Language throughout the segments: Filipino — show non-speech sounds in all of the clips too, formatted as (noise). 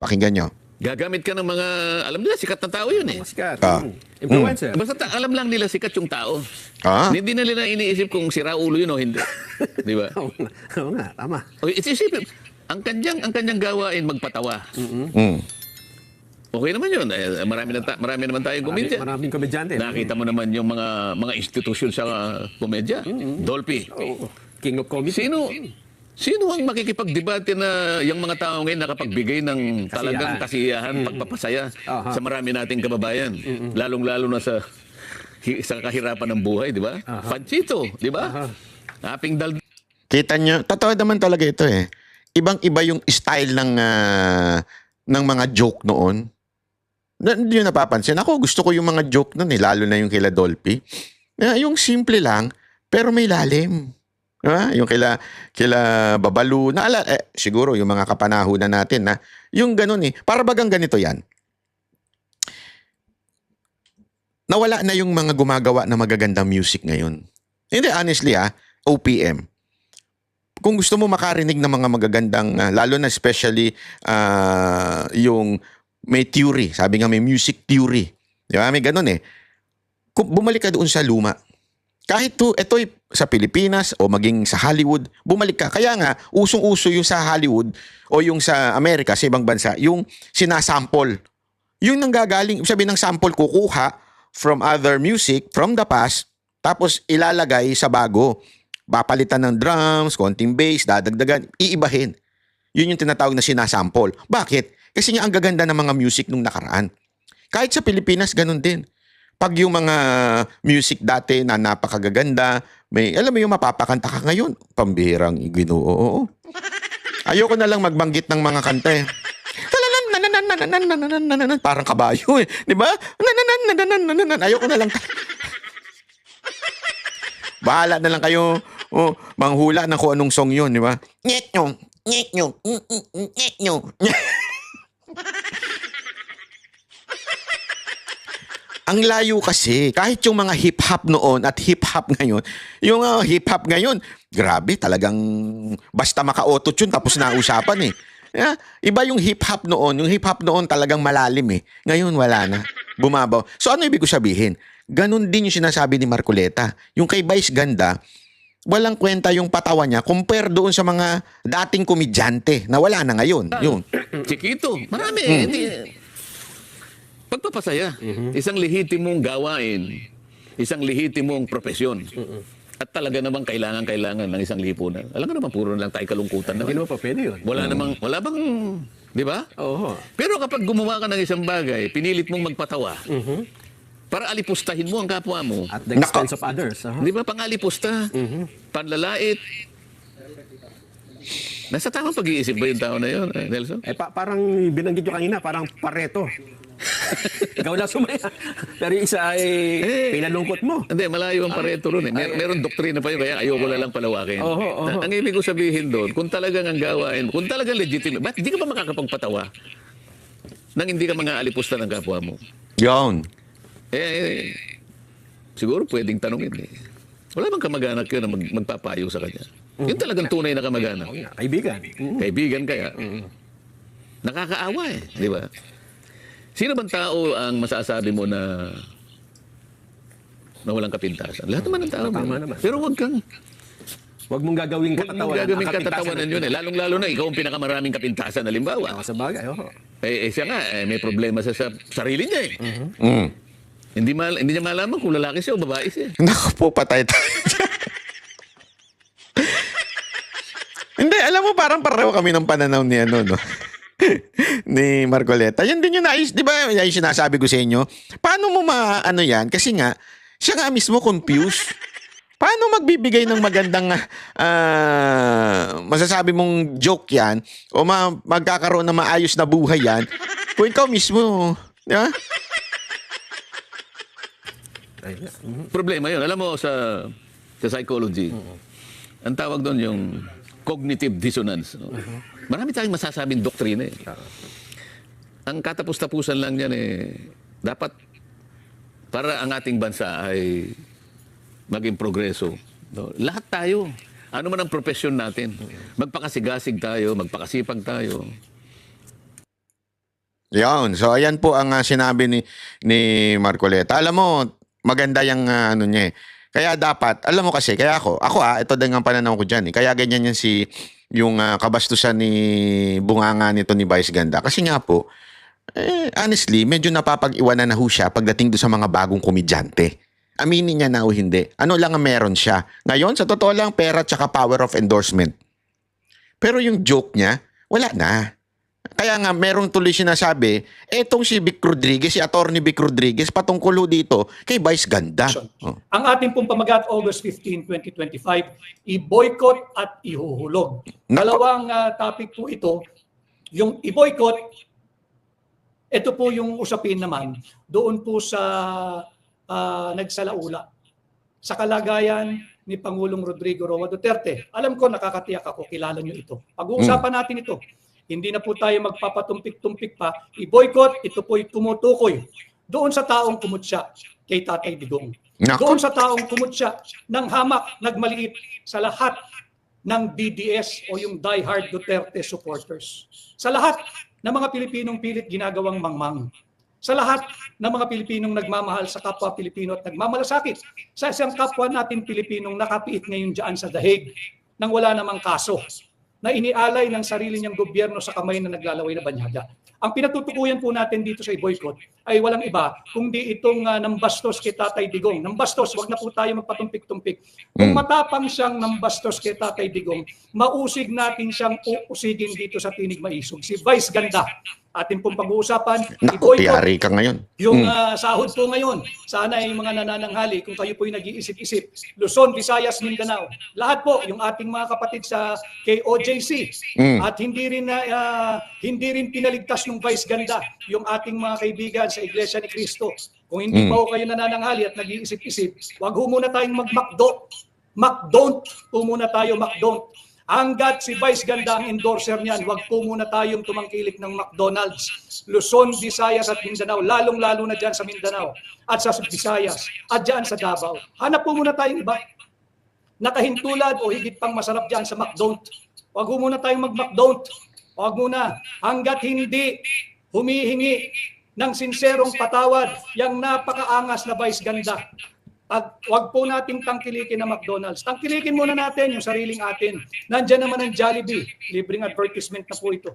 Pakinggan nyo. Gagamit ka ng mga, alam nila, sikat na tao yun eh. Sikat. Ah. Mm. Influencer. Basta ta- alam lang nila sikat yung tao. Ah? Hindi na nila iniisip kung sira ulo yun o hindi. (laughs) Di ba? Oo nga, oo nga, tama. O, isisipin, ang kanyang, ang kanyang gawain magpatawa. Mm. Okay naman yun. Eh, marami, na ta- marami naman tayong Marami, komedya. maraming komedyante. Nakita mo naman yung mga mga institusyon sa uh, komedya. Dolphy. Oo. King of comedy. Sino sino ang makikipagdebate na yung mga tao ngayon nakapagbigay ng talagang kasiyahan, pagpapasaya Aha. sa marami nating kababayan, lalong-lalo na sa sa kahirapan ng buhay, di ba? Panchito, di ba? Aping dal Kita nyo, totoo naman talaga ito eh. Ibang-iba yung style ng ah, ng mga joke noon. Na, hindi nyo napapansin. Ako, gusto ko yung mga joke noon eh, lalo na yung kila Dolphy. Yung simple lang, pero may lalim. Diba? Yung kila, kila Babalu, naala, eh, siguro yung mga kapanahunan natin na, yung ganun eh, para bagang ganito yan. Nawala na yung mga gumagawa na magagandang music ngayon. Hindi, honestly ah, OPM. Kung gusto mo makarinig ng mga magagandang, ah, lalo na especially ah, yung may theory, sabi nga may music theory. Di? May ganun eh. Kung bumalik ka doon sa luma, kahit to, ito sa Pilipinas o maging sa Hollywood, bumalik ka. Kaya nga, usong-uso yung sa Hollywood o yung sa Amerika, sa ibang bansa, yung sinasample. Yung nanggagaling, sabi ng sample kukuha from other music, from the past, tapos ilalagay sa bago. Papalitan ng drums, konting bass, dadagdagan, iibahin. Yun yung tinatawag na sinasample. Bakit? Kasi nga ang gaganda ng mga music nung nakaraan. Kahit sa Pilipinas, ganun din. Pag yung mga music dati na napakagaganda, may, alam mo yung mapapakanta ka ngayon, pambihirang ginoo. Oo. Ayoko na lang magbanggit ng mga kanta eh. Parang kabayo eh. Di ba? Ayoko na lang. Bahala na lang kayo oh, manghula ng kung anong song yun, di ba? Nyet nyo, nyet nyo, nyet nyo. Ang layo kasi, kahit yung mga hip-hop noon at hip-hop ngayon, yung uh, hip-hop ngayon, grabe, talagang basta maka-auto-tune tapos na usapan eh. Yeah, iba yung hip-hop noon, yung hip-hop noon talagang malalim eh. Ngayon wala na, bumabaw. So ano ibig ko sabihin? Ganon din yung sinasabi ni Marcoleta. Yung kay Vice Ganda, walang kwenta yung patawa niya compare doon sa mga dating komedyante na wala na ngayon. Yun. (coughs) Chiquito. Marami. eh. Pagpapasaya. Isang lehitimong gawain. Isang lehitimong profesyon. At talaga namang kailangan-kailangan ng isang lipunan. Alam ka naman, puro na lang tayo kalungkutan Hindi naman. naman pa pwede yun. Wala namang, wala bang, di ba? Oo. Pero kapag gumawa ka ng isang bagay, pinilit mong magpatawa, para alipustahin mo ang kapwa mo. At the expense of others. aha. Di ba? Pangalipusta, panlalait. Nasa tamang pag-iisip ba yung tao na yun, eh, Nelson? Eh, pa- parang binanggit nyo kanina, parang pareto. Ikaw na sumaya. Pero yung isa ay Eh. pinalungkot mo. Hindi, malayo ang pareto ron eh. Mer- meron doktrina pa yun, kaya ayoko na lang palawakin. Oho, oho. Ang ibig ko sabihin doon, kung talagang ang gawain, kung talagang legitimate, ba't hindi ka ba makakapagpatawa nang hindi ka mga alipusta ng kapwa mo? Yun. Eh, eh, siguro pwedeng tanongin eh. Wala bang kamag-anak yun na mag- magpapayo sa kanya? Yun talagang tunay na kamag-anak. Kaibigan. Mm. Kaibigan kaya. Nakakaawa eh, di ba? Sino bang tao ang masasabi mo na na walang kapintasan? Lahat naman ng tao. Tama naman. Pero wag kang Huwag mong gagawing Huwag katatawanan. mong gagawin katatawanan yun eh. Lalong-lalo na ikaw ang pinakamaraming kapintasan, halimbawa. Oo, sa bagay, oo. Eh, eh siya nga, eh, may problema sa, sa sarili niya eh. Mm. Hindi, mal, hindi niya malaman kung lalaki siya o babae siya. Naku po, patay tayo. (laughs) Hindi, alam mo, parang pareho kami ng pananaw ni ano, no? Ni Marcoleta. Yan din yung nais, di ba? Yan yung sinasabi ko sa inyo. Paano mo ma, ano yan? Kasi nga, siya nga mismo confused. Paano magbibigay ng magandang ah, masasabi mong joke yan o ma- magkakaroon ng maayos na buhay yan kung ikaw mismo, di ba? Problema yun. Alam mo, sa, sa psychology, ang tawag doon yung cognitive dissonance. no? Marami tayong masasabing doktrina eh. Ang katapus-tapusan lang yan eh, dapat para ang ating bansa ay maging progreso. No? Lahat tayo. Ano man ang profesyon natin. Magpakasigasig tayo, magpakasipag tayo. Yun. So ayan po ang ah, sinabi ni ni Marcoleta. Alam mo, maganda yung ah, ano niya eh. Kaya dapat, alam mo kasi, kaya ako, ako ah, ito din ang pananaw ko dyan eh. Kaya ganyan yan si, yung ah, kabastusan ni bunganga nito ni Vice Ganda. Kasi nga po, eh, honestly, medyo napapag-iwanan na ho siya pagdating do sa mga bagong komedyante. Aminin niya na o hindi. Ano lang ang meron siya. Ngayon, sa totoo lang, pera tsaka power of endorsement. Pero yung joke niya, wala na. Kaya nga, merong tuloy sinasabi, etong si Vic Rodriguez, si Attorney Vic Rodriguez, patungkol ho dito kay Vice Ganda. Oh. Ang ating pong pamagat August 15, 2025, i-boycott at ihuhulog. Nako. Dalawang ah, topic po ito. Yung i-boycott, ito po yung usapin naman doon po sa ah, nagsalaula. Sa kalagayan ni Pangulong Rodrigo Roa Duterte. Alam ko, nakakatiyak ako, kilala nyo ito. Pag-uusapan natin ito. Hindi na po tayo magpapatumpik-tumpik pa. I-boycott, ito po'y tumutukoy doon sa taong kumutya kay Tatay Digong. Doon sa taong kumutya ng hamak, nagmaliit sa lahat ng DDS o yung diehard Duterte supporters. Sa lahat ng mga Pilipinong pilit ginagawang mangmang. Sa lahat ng mga Pilipinong nagmamahal sa kapwa Pilipino at nagmamalasakit sa isang kapwa natin Pilipinong nakapiit ngayon dyan sa dahig nang wala namang kaso na inialay ng sarili niyang gobyerno sa kamay na naglalaway na banyaga. Ang pinatutukuyan po natin dito sa boycott ay walang iba kundi itong uh, nambastos kay Tatay Digong. Nambastos, wag na po tayo magpatumpik-tumpik. Kung Mm. matapang siyang nambastos kay Tatay Digong, mausig natin siyang uusigin dito sa tinig maisog. Si Vice Ganda, atin pong pag-uusapan, Naku, tiyari ka ngayon. yung Mm. ah, sahod po ngayon, sana ay mga nanananghali kung kayo po'y nag-iisip-isip. Luzon, Visayas, Mindanao. Lahat po, yung ating mga kapatid sa KOJC. Mm. At hindi rin na ah, hindi rin pinaligtas ng Vice Ganda yung ating mga kaibigan sa Iglesia ni Cristo. Kung hindi Mm. pa ho kayo nanananghali at nag-iisip-isip, wag ho muna tayong mag-McDo. McDon't po muna tayo, McDon't. Hanggat si Vice Ganda ang endorser niyan, wag po muna tayong tumangkilik ng McDonald's. Luzon, Visayas at Mindanao, lalong-lalo na dyan sa Mindanao at sa Visayas at dyan sa Davao. Hanap po muna tayong iba. Nakahintulad o higit pang masarap dyan sa McDon't. Wag po muna tayong mag-McDon't. Wag muna. Hanggat hindi humihingi ng sinserong patawad yung napakaangas na Vice Ganda. At wag po nating tangkilikin na McDonald's. Tangkilikin muna natin yung sariling atin. Nandyan naman ang Jollibee. Libreng advertisement na po ito.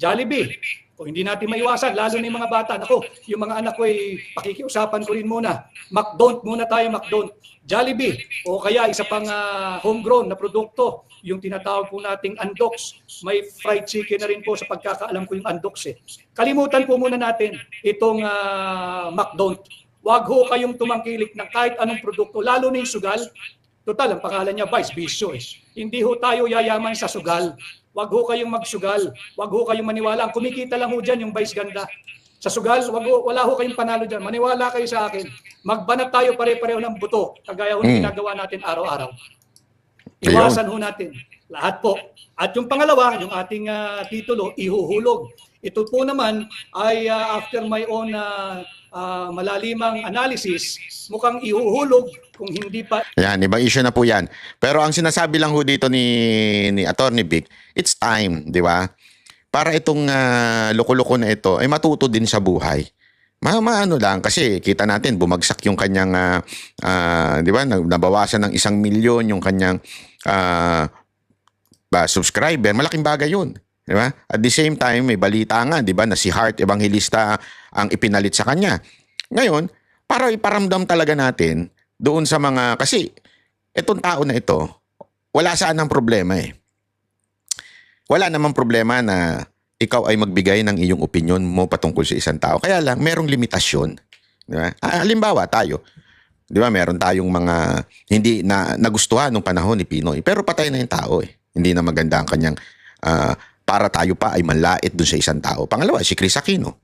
Jollibee. Kung hindi natin maiwasan, lalo na yung mga bata. Ako, yung mga anak ko ay pakikiusapan ko rin muna. McDon't muna tayo, McDon't. Jollibee. O kaya isa pang ah, homegrown na produkto, yung tinatawag po nating Andox. May fried chicken na rin po sa pagkakaalam ko yung Andox eh. Kalimutan po muna natin itong ah, McDon't. Huwag ho kayong tumangkilik ng kahit anong produkto, lalo na yung sugal. Total, ang pangalan niya, Vice Bisyo eh. Hindi ho tayo yayaman sa sugal. Huwag ho kayong magsugal. Huwag ho kayong maniwala. Ang kumikita lang ho dyan yung Vice Ganda. Sa sugal, wag ho, wala ho kayong panalo dyan. Maniwala kayo sa akin. Magbanat tayo pare-pareho ng buto. Kagaya ho Mm. ginagawa natin araw-araw. Iwasan ho natin. Lahat po. At yung pangalawa, yung ating ah, titulo, ihuhulog. Ito po naman ay ah, after my own ah, ah, malalimang analysis, mukhang ihuhulog kung hindi pa Yan, ibang issue na po yan. Pero ang sinasabi lang ho dito ni, ni Attorney Vic, it's time, di ba? Para itong ah, loko-loko na ito ay matuto din sa buhay. Ma maano lang kasi kita natin bumagsak yung kanyang ah, ah, 'di ba nabawasan ng isang milyon yung kanyang ah, ba subscriber malaking bagay yun di ba at the same time may balita nga di ba na si Hart Evangelista ang ipinalit sa kanya ngayon para iparamdam talaga natin doon sa mga kasi itong tao na ito wala saan ang problema eh wala namang problema na ikaw ay magbigay ng iyong opinion mo patungkol sa isang tao. Kaya lang, merong limitasyon. Di ba? Ah, halimbawa, tayo. Di ba, meron tayong mga hindi na nagustuhan nung panahon ni Pinoy. Pero patay na yung tao eh. Hindi na maganda ang kanyang ah, para tayo pa ay manlait doon sa isang tao. Pangalawa, si Chris Aquino.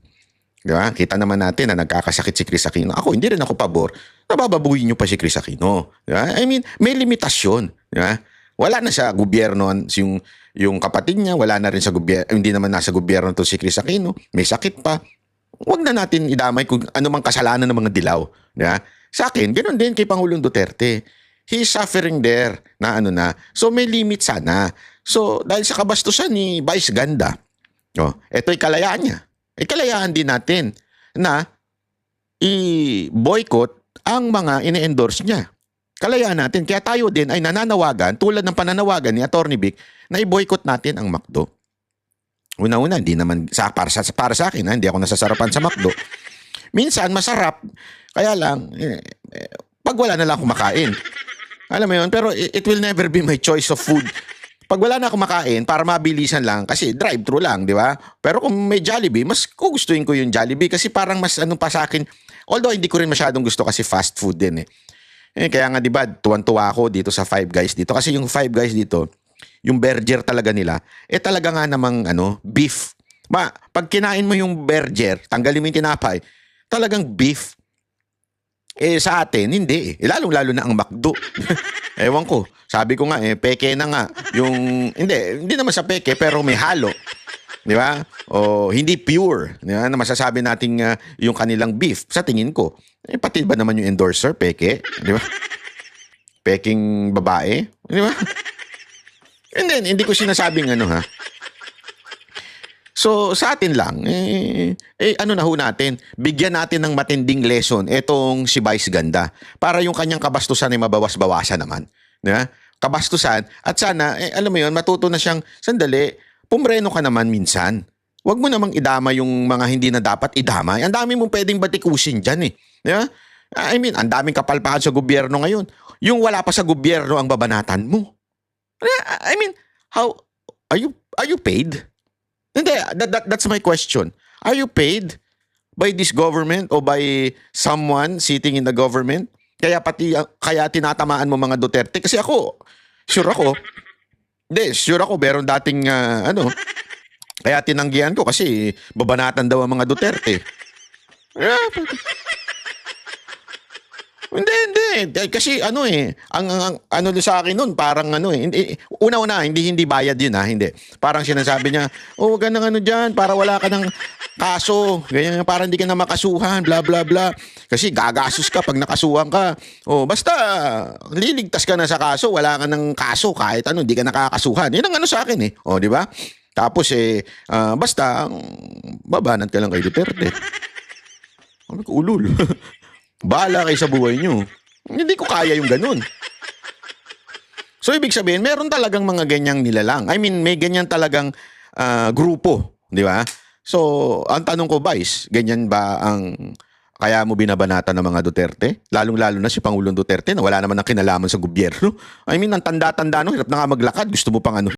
Di ba? Kita naman natin na nagkakasakit si Chris Aquino. Ako, hindi rin ako pabor. Nabababuhin niyo pa si Chris Aquino. Di? I mean, may limitasyon. Di ba? Wala na sa gobyerno yung, yung kapatid niya, wala na rin sa gobyerno, hindi naman nasa gobyerno to si Chris Aquino. May sakit pa. Huwag na natin idamay kung ano mang kasalanan ng mga dilaw. Di ba? Sa akin, ganoon din kay Pangulong Duterte. He's suffering there na ano na. So may limit sana. So dahil sa kabastusan ni Vice Ganda, oh, ito'y kalayaan niya. eh kalayaan din natin na i-boycott ang mga ine-endorse niya. Kalayaan natin. Kaya tayo din ay nananawagan, tulad ng pananawagan ni Atty. Vic, na i-boycott natin ang McDo. Una-una, hindi naman, sa, para, sa, para sa akin, ha, hindi ako nasasarapan sa McDo. Minsan, masarap. Kaya lang, eh, eh, pag wala na lang akong makain. Alam mo yun? Pero it, it will never be my choice of food. Pag wala na akong makain, para mabilisan lang, kasi drive-thru lang, di ba? Pero kung may Jollibee, mas gugustuhin ko yung Jollibee kasi parang mas ano pa sa akin. Although hindi ko rin masyadong gusto kasi fast food din eh. Eh, kaya nga 'di ba, tuwan-tuwa ako dito sa Five Guys dito kasi yung Five Guys dito, yung burger talaga nila, eh talaga nga namang ano, beef. Ma, pag kinain mo yung burger, tanggalin mo yung tinapay, talagang beef. Eh sa atin, hindi eh. Lalong-lalo na ang McDo. (laughs) Ewan ko. Sabi ko nga eh, peke na nga. Yung, hindi, hindi naman sa peke, pero may halo. Di ba? O hindi pure. Di ba? Na masasabi nating ah, yung kanilang beef. Sa tingin ko, eh, pati ba naman yung endorser, peke? Di ba? Peking babae? Di ba? (laughs) And then, hindi ko sinasabing ano ha. So, sa atin lang, eh, eh, ano na ho natin, bigyan natin ng matinding lesson etong si Vice Ganda para yung kanyang kabastusan ay mabawas-bawasan naman. Ba? Kabastusan. At sana, eh, alam mo yun, matuto na siyang, sandali, pumreno ka naman minsan. Huwag mo namang idama yung mga hindi na dapat idama. Ang dami mong pwedeng batikusin dyan eh. Ba? I mean, ang daming kapalpakan sa gobyerno ngayon. Yung wala pa sa gobyerno ang babanatan mo. I mean, how, are you, are you paid? Hindi, that, that, that's my question. Are you paid by this government o by someone sitting in the government? Kaya pati kaya tinatamaan mo mga Duterte kasi ako sure ako. Hindi, sure ako meron dating ah, ano kaya tinanggihan ko kasi babanatan daw ang mga Duterte. Hindi, hindi. Eh, Kasi ano eh, ang, ang, ano sa akin noon, parang ano eh, una-una, hindi hindi bayad yun ha, hindi. Parang sinasabi niya, oh, wag ka ng ano dyan, para wala ka ng kaso, ganyan, para hindi ka na makasuhan, bla bla bla. Kasi gagasos ka pag nakasuhan ka. Oh, basta liligtas ka na sa kaso, wala ka ng kaso kahit ano, hindi ka nakakasuhan. Yun ang ano sa akin eh. Oh, di ba? Tapos eh, ah, basta, babanat ka lang kay Duterte. Sabi ko, ulul. (laughs) Bahala kayo sa buhay nyo. Hindi ko kaya yung ganun. So, ibig sabihin, meron talagang mga ganyang nilalang. I mean, may ganyan talagang ah, grupo. Di ba? So, ang tanong ko, Vice, ganyan ba ang kaya mo binabanata ng mga Duterte? Lalong-lalo na si Pangulong Duterte na wala naman ang kinalaman sa gobyerno. I mean, ang tanda-tanda no, hirap na nga maglakad. Gusto mo pang ano,